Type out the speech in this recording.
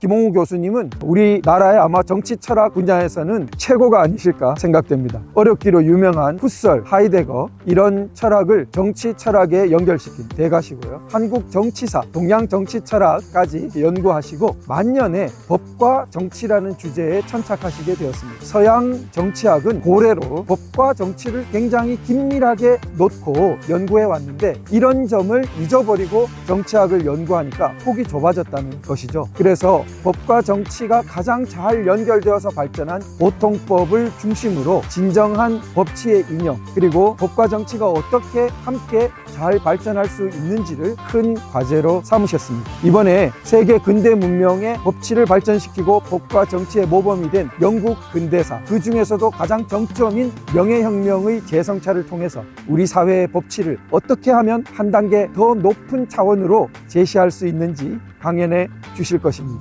김홍우 교수님은 우리나라의 아마 정치 철학 분야에서는 최고가 아니실까 생각됩니다. 어렵기로 유명한 푸설, 하이데거 이런 철학을 정치 철학에 연결시킨 대가시고요. 한국 정치사, 동양 정치 철학까지 연구하시고 만년에 법과 정치라는 주제에 천착하시게 되었습니다. 서양 정치학은 고래로 법과 정치를 굉장히 긴밀하게 놓고 연구해 왔는데 이런 점을 잊어버리고 정치학을 연구하니까 폭이 좁아졌다는 것이죠. 그래서 법과 정치가 가장 잘 연결되어서 발전한 보통법을 중심으로 진정한 법치의 인형 그리고 법과 정치가 어떻게 함께 잘 발전할 수 있는지를 큰 과제로 삼으셨습니다. 이번에 세계 근대 문명의 법치를 발전시키고 법과 정치의 모범이 된 영국 근대사 그 중에서도 가장 정점인 명예혁명의 재성차를 통해서 우리 사회의 법치를 어떻게 하면 한 단계 더 높은 차원으로 제시할 수 있는지 강연해 주실 것입니다.